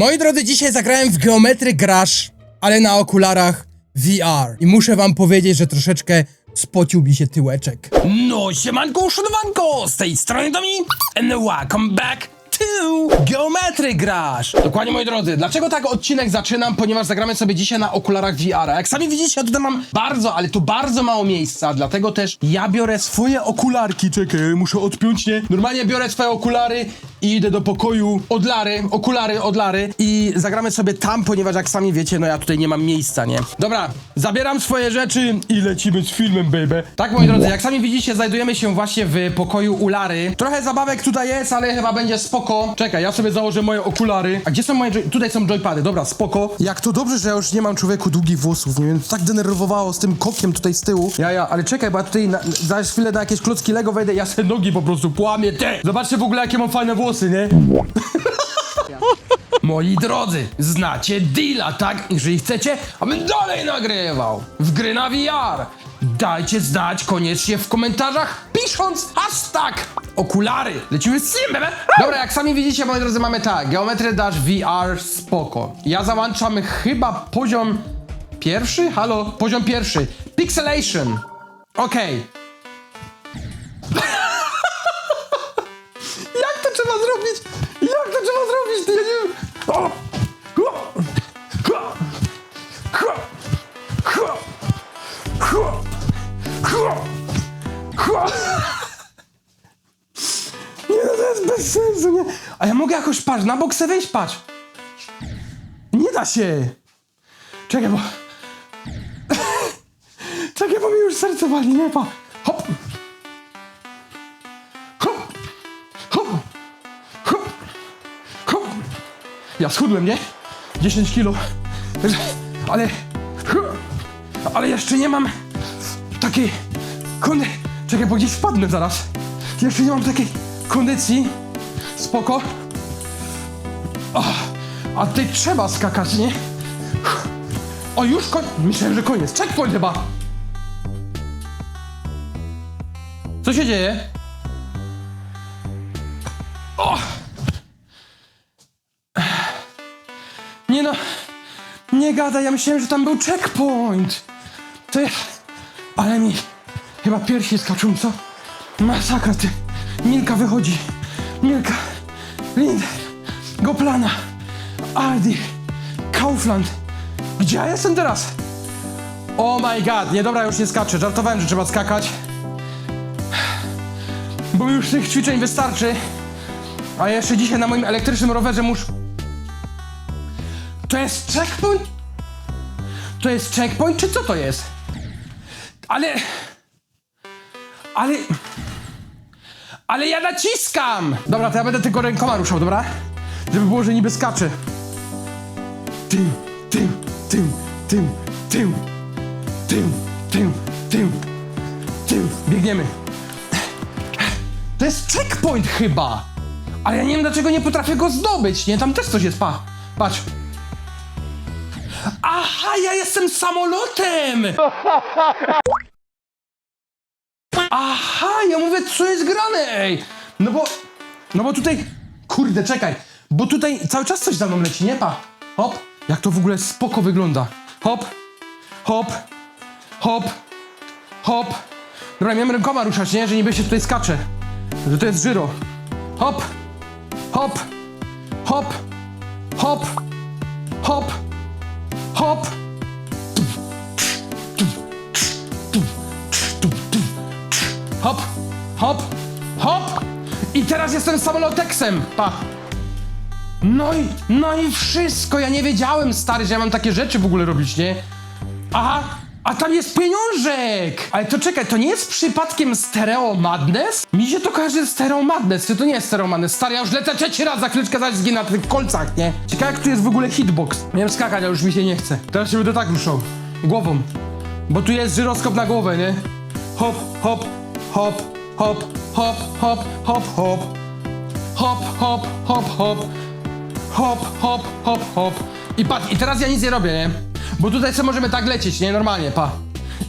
Moi drodzy, dzisiaj zagrałem w Geometry Crash, ale na okularach VR. I muszę wam powiedzieć, że troszeczkę spocił mi się tyłeczek. No, siemanko, uszanowanko, z tej strony Domi and welcome back Geometry Grasz. Dokładnie, moi drodzy, dlaczego tak odcinek zaczynam? Ponieważ zagramy sobie dzisiaj na okularach VR. Jak sami widzicie, ja tutaj mam bardzo, ale to bardzo mało miejsca, dlatego też ja biorę swoje okularki. Czekaj, muszę odpiąć, nie? Normalnie biorę swoje okulary i idę do pokoju od Lary, okulary od Lary i zagramy sobie tam, ponieważ jak sami wiecie, no ja tutaj nie mam miejsca, nie? Dobra, zabieram swoje rzeczy i lecimy z filmem, baby. Tak, moi drodzy, jak sami widzicie, znajdujemy się właśnie w pokoju u Lary. Trochę zabawek tutaj jest, ale chyba będzie spoko. Czekaj, ja sobie założę moje okulary. A gdzie są moje joy- Tutaj są joypady, dobra, spoko. Jak to dobrze, że ja już nie mam człowieku długich włosów, nie wiem, tak denerwowało z tym kokiem tutaj z tyłu. Ja, ja, ale czekaj, bo ja tutaj na, za chwilę na jakieś klocki Lego wejdę, ja sobie nogi po prostu płamię, te! Zobaczcie w ogóle, jakie mam fajne włosy, nie? Moi drodzy, znacie deala, tak? Jeżeli chcecie, abym dalej nagrywał w gry na VR, dajcie znać koniecznie w komentarzach, pisząc hashtag okulary. Lecimy z tym, bebe. Dobra, jak sami widzicie, moi drodzy, mamy tak, Geometry Dash VR, spoko. Ja załączam chyba poziom pierwszy? Halo? Poziom pierwszy. Pixelation. Okej. Jak to trzeba zrobić? Jak to trzeba zrobić? Ja nie wiem. O! Jakoś, patrz, na bok se wejść, patrz. Nie da się. Czekaj, bo... Czekaj, bo mi już serce wali, nie, pa. Hop. Ja schudłem, nie? 10 kilo. Ale... Ale jeszcze nie mam takiej kondy... Czekaj, bo gdzieś spadnę zaraz. Jeszcze nie mam takiej kondycji. Spoko. O, a tutaj trzeba skakać, nie? O, już koń... Myślałem, że koniec. Checkpoint chyba. Co się dzieje? O! Nie no, nie gadaj, ja myślałem, że tam był checkpoint. Jest... Ale mi chyba piersi skaczą, co? Masakra, ty. Milka wychodzi. Milka, Lind, Goplana, Aldi, Kaufland. Gdzie ja jestem teraz? Oh my god, nie dobra, już nie skaczę. Żartowałem, że trzeba skakać. Bo już tych ćwiczeń wystarczy. A jeszcze dzisiaj na moim elektrycznym rowerze muszę... To jest checkpoint? To jest checkpoint, czy co to jest? Ale... Ale... Ale ja naciskam! Dobra, to ja będę tylko rękoma ruszał, dobra? Żeby było, że niby skaczę. Tym, tym, tym, tym, tym, tym, tym, tym, tym. Biegniemy. To jest checkpoint chyba! Ale ja nie wiem dlaczego nie potrafię go zdobyć, nie? Tam też coś jest, pa. Patrz. Aha, ja jestem samolotem! Aha, ja mówię, co jest grane, ej! No bo, no bo tutaj, kurde, czekaj, bo tutaj cały czas coś za mną leci, nie pa? Hop, jak to w ogóle spoko wygląda. Hop, hop, hop, hop. Dobra, miałem rękoma ruszać, nie? Że niby się tutaj skacze. Że to jest żyro. Hop, hop, hop, hop, hop, hop. Hop, hop, hop! I teraz jestem samoloteksem! Pa! No i, no i wszystko! Ja nie wiedziałem, stary, że ja mam takie rzeczy w ogóle robić, nie? Aha! A tam jest pieniążek! Ale to czekaj, to nie jest przypadkiem Stereo Madness? Mi się to kojarzy z Stereo Madness, to nie jest Stereo Madness? Stary, ja już lecę trzeci raz, za chwileczkę zaś zginę na tych kolcach, nie? Ciekawe, jak tu jest w ogóle hitbox. Miałem skakać, ale już mi się nie chce. Teraz się będę tak ruszał. Głową. Bo tu jest żyroskop na głowę, nie? Hop, hop, hop, hop, hop, hop, hop, hop. Hop, hop, hop, hop. Hop, hop, hop, hop. I patrz, i teraz ja nic nie robię, nie? Bo tutaj sobie możemy tak lecieć, nie? Normalnie, pa.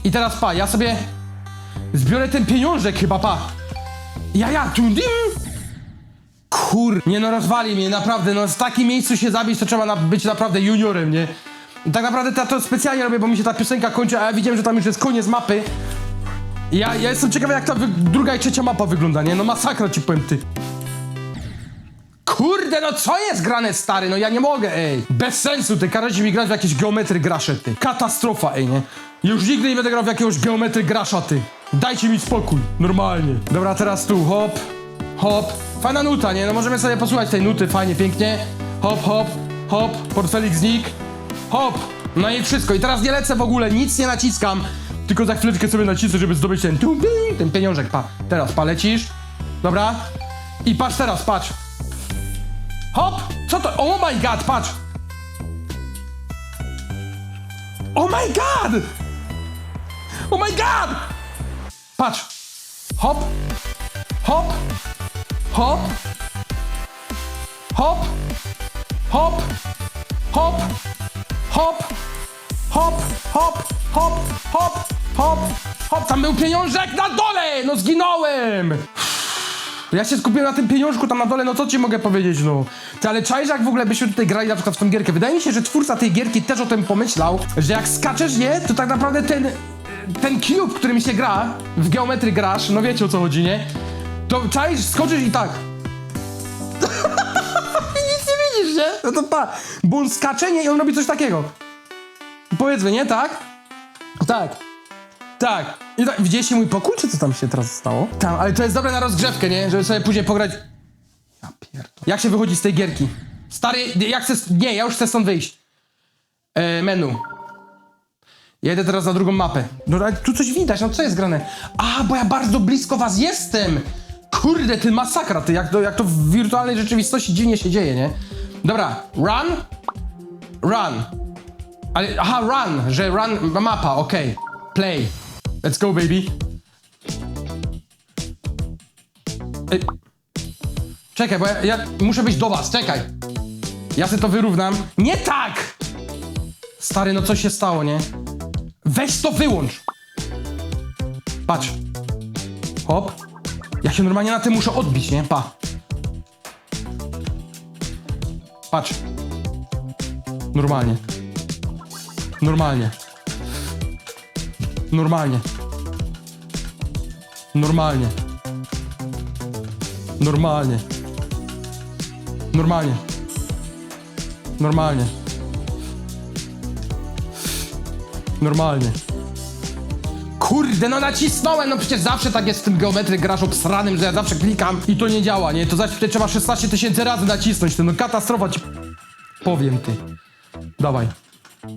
I teraz pa, ja sobie zbiorę ten pieniążek chyba, pa. Ja, ja, tu. Kur... Nie no, rozwali mnie, naprawdę, no w takim miejscu się zabić, to trzeba na... być naprawdę juniorem, nie? Tak naprawdę to, to specjalnie robię, bo mi się ta piosenka kończy, a ja widziałem, że tam już jest koniec mapy. Ja, ja jestem ciekawy, jak ta druga i trzecia mapa wygląda, nie? No masakra ci powiem, ty. Kurde, no co jest grane, stary? No ja nie mogę, ej. Bez sensu, ty każecie mi grać w jakieś geometry grasze, ty. Katastrofa, ej, nie? Już nigdy nie będę grał w jakiegoś geometry grasza, ty. Dajcie mi spokój, normalnie. Dobra, teraz tu, hop, hop. Fajna nuta, nie? No możemy sobie posłuchać tej nuty, fajnie, pięknie. Hop, hop, hop, portfelik znikł. Hop, no i wszystko. I teraz nie lecę w ogóle, nic nie naciskam. Tylko za chwileczkę sobie nacisnę, żeby zdobyć ten, ten pieniążek, pa. Teraz, pa, lecisz. Dobra. I patrz teraz, patrz. Hop! Co to? Oh my god, patrz! Oh my god! Oh my god! Patrz! Hop! Hop! Hop! Hop! Hop! Hop! Hop! Hop! Hop! Hop! Hop! Hop! Hop! Tam był pieniążek na dole! No zginąłem! Ja się skupiłem na tym pieniążku tam na dole, no co ci mogę powiedzieć, no. Ty, ale czaisz jak w ogóle byśmy tutaj grali na przykład w tą gierkę? Wydaje mi się, że twórca tej gierki też o tym pomyślał, że jak skaczesz, nie, to tak naprawdę ten, ten cube, którym się gra, w geometry grasz, no wiecie o co chodzi, nie? To czaisz, skoczysz i tak. Nic nie widzisz, nie? No to pa, bo on skacze, nie, i on robi coś takiego. Powiedzmy, nie, tak? Tak. Tak. I tak, widzieliście mój pokój, czy co tam się teraz stało? Tam, ale to jest dobre na rozgrzewkę, nie? Żeby sobie później pograć... Ja pierdolę. Jak się wychodzi z tej gierki? Stary, jak chcę... Nie, ja już chcę stąd wyjść. E, menu. Jedę teraz na drugą mapę. No ale tu coś widać, no co jest grane? A, bo ja bardzo blisko was jestem! Kurde, ty masakra, ty, jak to, jak to w wirtualnej rzeczywistości dziwnie się dzieje, nie? Dobra, run. Run. Ale, aha, run, że run, mapa, okej. Play. Let's go, baby. Ej. Czekaj, bo ja, ja muszę być do was, czekaj. Ja sobie to wyrównam. Nie tak! Stary, no co się stało, nie? Weź to wyłącz! Patrz. Hop. Ja się normalnie na tym muszę odbić, nie? Pa. Patrz. Normalnie. Normalnie. Normalnie. Normalnie. Normalnie. Normalnie. Normalnie. Normalnie. Kurde, no nacisnąłem, no przecież zawsze tak jest w tym geometry grasz obsranym, że ja zawsze klikam i to nie działa, nie? To zawsze tutaj trzeba 16 tysięcy razy nacisnąć, ty, no katastrofa ci... Powiem ty. Dawaj.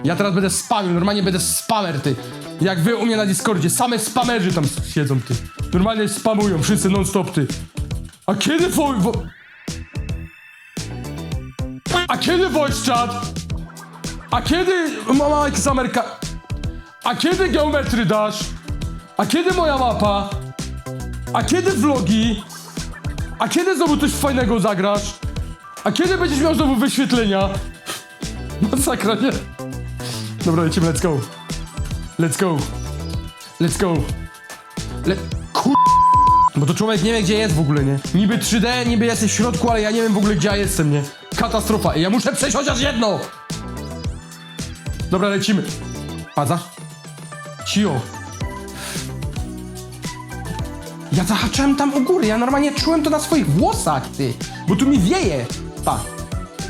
Ja teraz będę spamił, normalnie będę spamer, ty. Jak wy u mnie na Discordzie, same spamerzy tam siedzą, ty. Normalnie spamują, wszyscy non-stop, ty. A kiedy wo... wo... A kiedy voice chat? A kiedy mama Xamerka... A kiedy geometry dasz? A kiedy moja mapa? A kiedy vlogi? A kiedy znowu coś fajnego zagrasz? A kiedy będziesz miał znowu wyświetlenia? Masakra, nie? Dobra, lecimy, let's go. Let's go. Let's go. Le... Kur... Bo to człowiek nie wie, gdzie jest w ogóle, nie? Niby 3D, niby jesteś w środku, ale ja nie wiem w ogóle, gdzie ja jestem, nie? Katastrofa. Ja muszę przejść chociaż jedno! Dobra, lecimy. Padza? Cio. Ja zahaczałem tam u góry, ja normalnie czułem to na swoich włosach, ty. Bo tu mi wieje. Pa.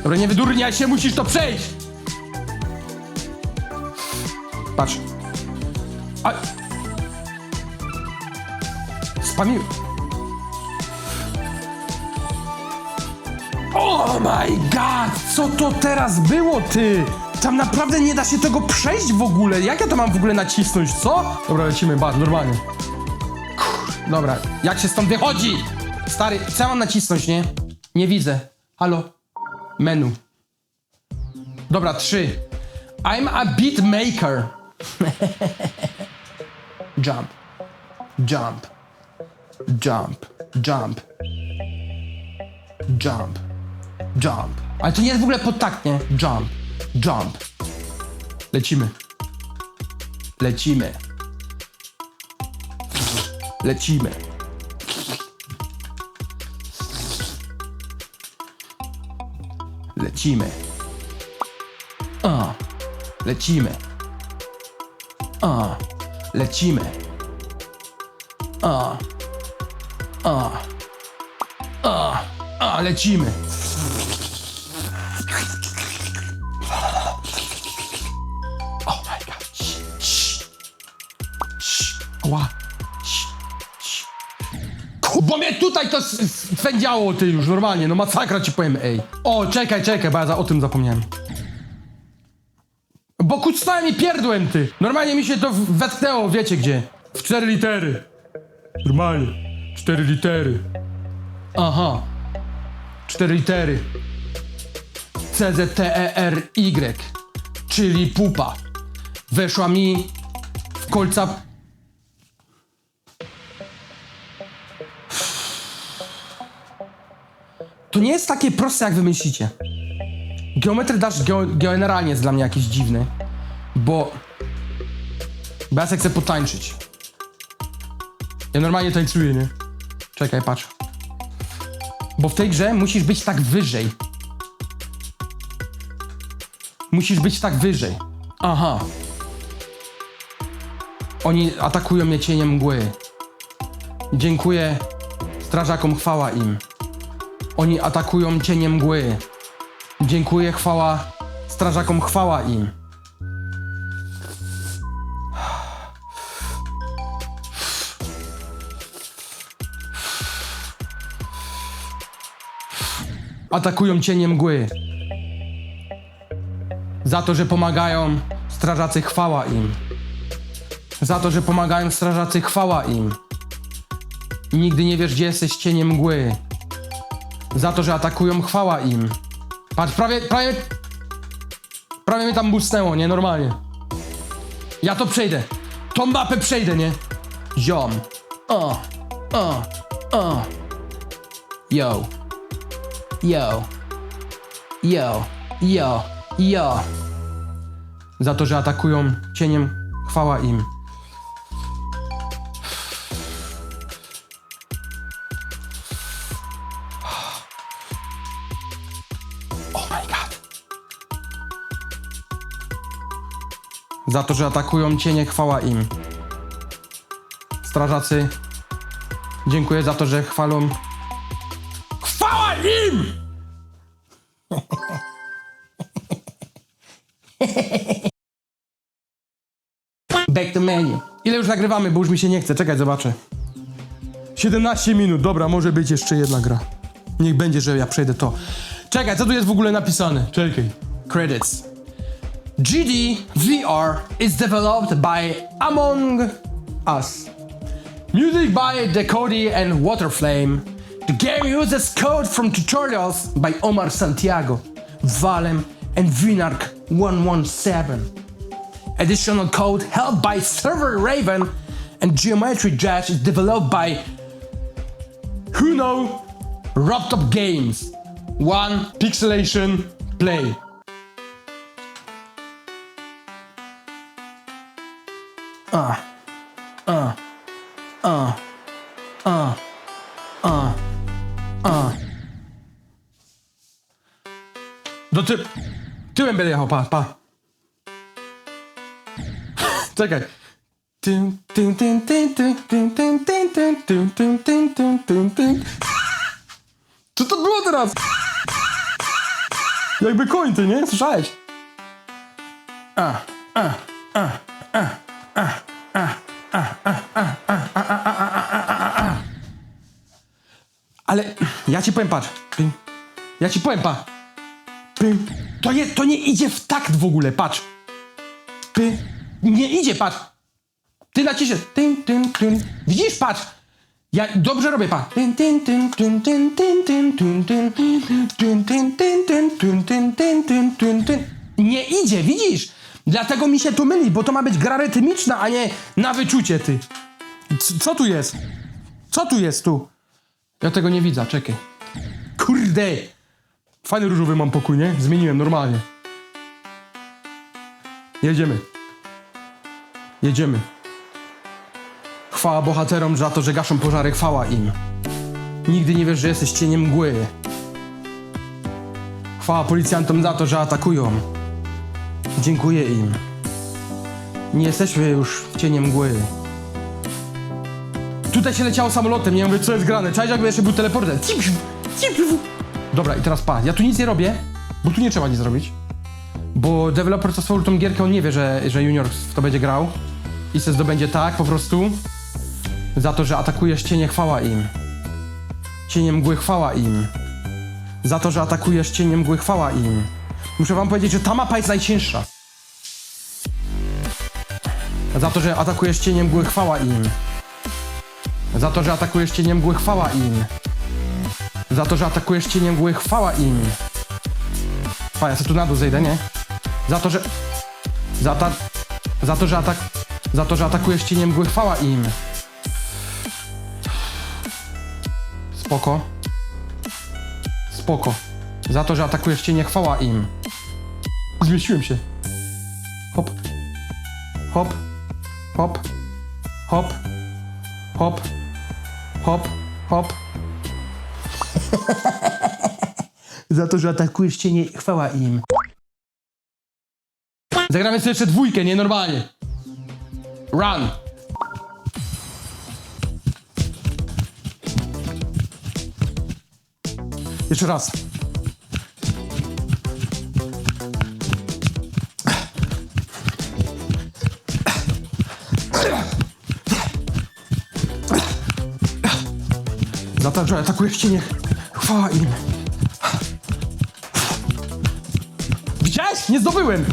Dobra, nie wydurniaj się, musisz to przejść. Patrz. A... Spamił. Oh my god! Co to teraz było, ty? Tam naprawdę nie da się tego przejść w ogóle. Jak ja to mam w ogóle nacisnąć, co? Dobra, lecimy, bar, normalnie. Dobra, jak się stąd wychodzi? Stary, co ja mam nacisnąć, nie? Nie widzę. Halo? Menu. Dobra, trzy. I'm a beat maker. jump. Jump. Jump. Jump. Jump. Jump. Ale to nie jest w ogóle podtakt, nie? Jump. Jump. Lecimy. Lecimy. Lecimy. Lecimy. A, lecimy. A, lecimy. A, a, a, a, lecimy. Oh my god. Bo mnie tutaj to swędziało ty już normalnie, no masakra ci powiem, ej. O, czekaj, czekaj, bo ja za, o tym zapomniałem. Bo kucnąłem i pierdłem ty. Normalnie mi się to w- wetknęło, wiecie gdzie. W cztery litery. Normalnie. Cztery litery. Aha. Cztery litery. C Z T E R Y. Czyli pupa. Weszła mi w kolca To nie jest takie proste, jak wy myślicie. Geometry Dash geo, generalnie jest dla mnie jakiś dziwny, bo... Bo ja chcę potańczyć. Ja normalnie tańcuję, nie? Czekaj, patrz. Bo w tej grze musisz być tak wyżej. Musisz być tak wyżej. Aha. Oni atakują mnie cieniem mgły. Dziękuję strażakom, chwała im. Oni atakują cieniem mgły. Dziękuję, chwała strażakom, chwała im. Atakują cieniem mgły. Za to, że pomagają strażacy, chwała im. Za to, że pomagają strażacy, chwała im. Nigdy nie wiesz, gdzie jesteś cieniem mgły. Za to, że atakują, chwała im. Patrz, prawie, prawie... Prawie mnie tam busnęło, nie? Normalnie. Ja to przejdę. Tą mapę przejdę, nie? Ziom. O, o, o. Yo. Yo. Yo. Yo. Yo. Za to, że atakują cieniem, chwała im. Za to, że atakują cienie, chwała im. Strażacy, dziękuję za to, że chwalą. Chwała im! Back to menu. Ile już nagrywamy, bo już mi się nie chce. Czekaj, zobaczę. 17 minut, dobra, może być jeszcze jedna gra. Niech będzie, że ja przejdę to. Czekaj, co tu jest w ogóle napisane? Czekaj. Credits. GD VR is developed by Among Us. Music by Decody and Waterflame. The game uses code from tutorials by Omar Santiago, Valem, and Vinark 117. Additional code held by Server Raven and Geometry Dash is developed by Huno Robtop Games. One Pixelation Play. Do ty... Tyłem będę jechał, pa, pa. Czekaj. Tym, tym, tym, tym, tym, tym, tym, tym, tym, tym, tym, tym, tym, tym, tym. Co to było teraz? Jakby koń nie? Słyszałeś? ale ja ci powiem, patrz. Pim. Ja ci powiem, patrz. Pim. To, nie, to nie idzie w takt w ogóle, patrz. Pim. Nie idzie, patrz. Ty naciśniesz. Tyn. Widzisz, patrz. Ja dobrze robię, pa. Nie idzie, widzisz? Dlatego mi się tu myli, bo to ma być gra rytmiczna, a nie na wyczucie, ty. C co tu jest? Co tu jest tu? Ja tego nie widzę, czekaj. Kurde! Fajny różowy mam pokój, nie? Zmieniłem normalnie. Jedziemy. Jedziemy. Chwała bohaterom za to, że gaszą pożary, chwała im. Nigdy nie wiesz, że jesteś cieniem mgły. Chwała policjantom za to, że atakują. Dziękuję im. Nie jesteśmy już w cienie mgły. Tutaj się leciało samolotem, nie mówię, co jest grane. Czaisz, jakby jeszcze był teleporter. Dobra, i teraz pa, ja tu nic nie robię, bo tu nie trzeba nic zrobić. Bo deweloper, co stworzył tą gierkę, on nie wie, że, że Junior w to będzie grał. I se zdobędzie tak, po prostu. Za to, że atakujesz cienie, chwała im. Cienie mgły, chwała im. Za to, że atakujesz cienie mgły, chwała im. Muszę wam powiedzieć, że ta mapa jest najcięższa. Za to, że atakujesz cienie mgły, chwała im. Za to, że atakujesz cienie mgły, chwała im. Za to, że atakujesz cienie mgły, chwała im. Pa, ja tu na dół zejdę, nie? Za to, że... Za, ta... za to, że atak... Za to, że atakujesz cienie mgły, chwała im. Spoko. Spoko. Za to, że atakujesz cienie, chwała im. Zmieściłem się. Hop. Hop. Hop. Hop. Hop. Hop. Hop. Za to, że atakujesz cienie, chwała im. Zagramy sobie jeszcze dwójkę, nie normalnie. Run. Jeszcze raz. Za to, że atakujesz cienie, chwała im. Widziałeś? Nie zdobyłem!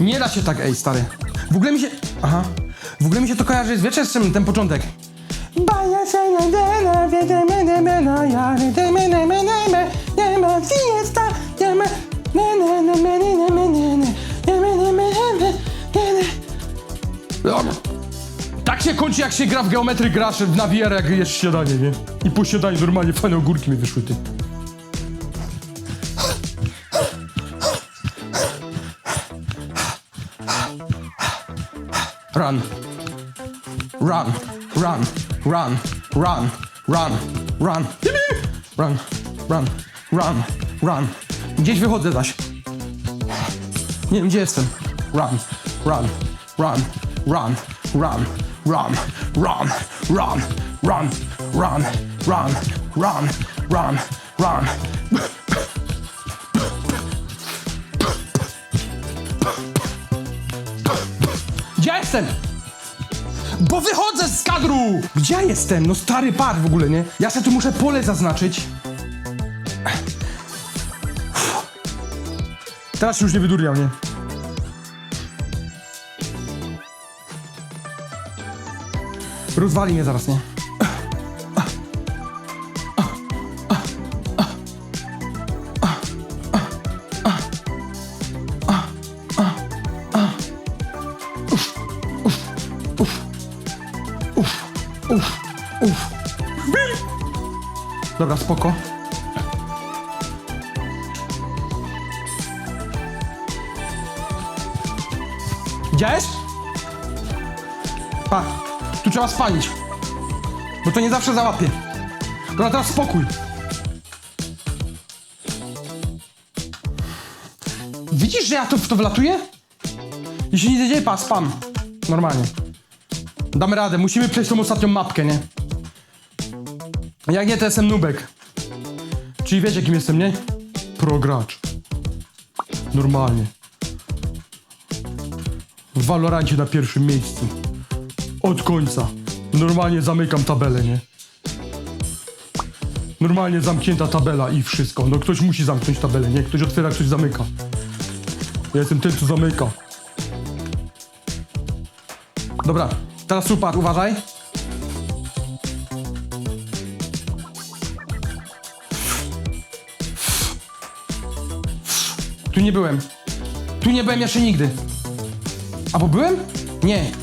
Nie da się tak, ej, stary. W ogóle mi się... Aha. W ogóle mi się to kojarzy, z czym ten początek? Baja. Tak się kończy, jak się gra w geometry grasz na VR, jak jesz śniadanie, nie? I po śniadaniu normalnie fajne ogórki mi wyszły, ty. Run. Run. Run. Run. Run. Run. Run. Run. Run. Run. Run. Gdzieś wychodzę zaś. Nie wiem, gdzie jestem. Run. Run. Run. Run. Run. Run. Run. Run. Run. Run. Run. Run. Run. Run. Gdzie jestem? Bo wychodzę z kadru! Gdzie jestem? No stary par w ogóle, nie? Ja sobie tu muszę pole zaznaczyć. Teraz już nie wydurniał, nie? Rozwali mnie zaraz, nie? Dobra, spoko. Trzeba spalić. Bo to nie zawsze załapie. Dobra, teraz spokój. Widzisz, że ja to w to wlatuję? Jeśli nie dzieje, pa, spam. Normalnie. Damy radę, musimy przejść tą ostatnią mapkę, nie? Jak nie, to jestem nubek. Czyli wiecie, kim jestem, nie? Progracz. Normalnie. W Valorancie na pierwszym miejscu. Od końca. Normalnie zamykam tabelę, nie? Normalnie zamknięta tabela i wszystko. No ktoś musi zamknąć tabelę, nie? Ktoś otwiera, ktoś zamyka. Ja jestem ten, co zamyka. Dobra, teraz super, uważaj. Tu nie byłem. Tu nie byłem jeszcze nigdy. Albo byłem? Nie.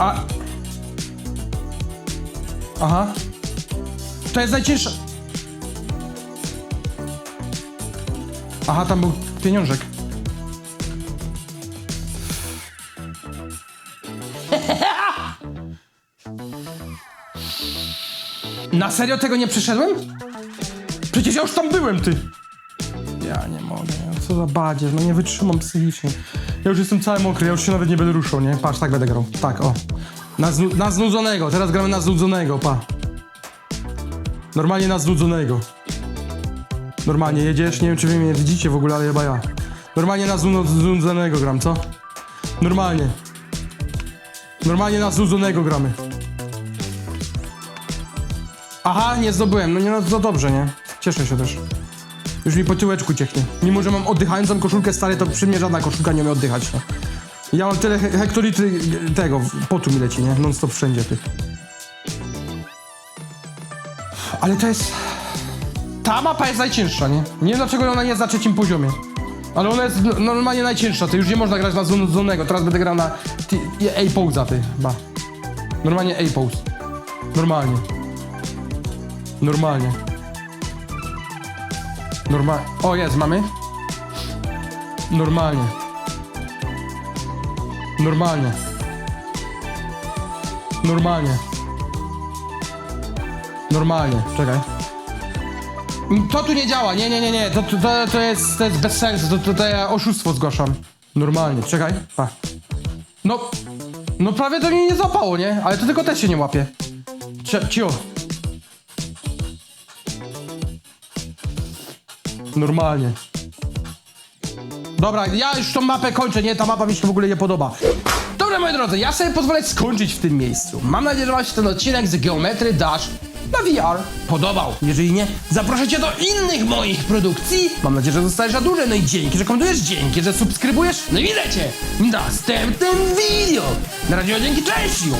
A. Aha. To jest najcięższa. Aha, tam był pieniążek. Na serio tego nie przeszedłem? Przecież ja już tam byłem, ty! Ja nie mogę, co za badzież, no nie wytrzymam psychicznie. Ja już jestem cały mokry, ja już się nawet nie będę ruszał, nie? Patrz, tak będę grał. Tak, o. Na, znu- na znudzonego, teraz gramy na znudzonego, pa. Normalnie na znudzonego. Normalnie jedziesz, nie wiem czy wy mnie widzicie w ogóle, ale chyba ja. Normalnie na znu- znudzonego gram, co? Normalnie. Normalnie na znudzonego gramy. Aha, nie zdobyłem, no nie, no to dobrze, nie? Cieszę się też. Już mi po tyłeczku cieknie. Mimo, że mam oddychającą koszulkę stary, to przy mnie żadna koszulka nie umie oddychać, no. Ja mam tyle he hektolitry tego, potu mi leci, nie? Non stop wszędzie, ty. Ale to jest... Ta mapa jest najcięższa, nie? Nie wiem dlaczego ona nie jest na trzecim poziomie. Ale ona jest normalnie najcięższa, ty już nie można grać na znudzonego. Teraz będę grał na... A-Pose'a, ty, chyba. Normalnie A-Pose. Normalnie. Normalnie. Normalnie. O, jest, mamy. Normalnie. Normalnie. Normalnie. Normalnie. Czekaj. Mm, To tu nie działa, nie, nie, nie, nie, to, to, to, jest, to jest bez sensu, to, to, to ja oszustwo zgłaszam. Normalnie, czekaj, pa. No, no prawie to mnie nie zapało, nie? Ale to tylko też się nie łapie. Cio, cio. Normalnie. Dobra, ja już tą mapę kończę, nie? Ta mapa mi się w ogóle nie podoba. Dobra, moi drodzy, ja sobie pozwolę skończyć w tym miejscu. Mam nadzieję, że Wam się ten odcinek z Geometry Dash na VR podobał. Jeżeli nie, zaproszę Cię do innych moich produkcji. Mam nadzieję, że zostajesz na dłużej. No i dzięki, że komentujesz, dzięki, że subskrybujesz. No i widzę Cię w następnym video. Na razie, dzięki, cześć! Jo!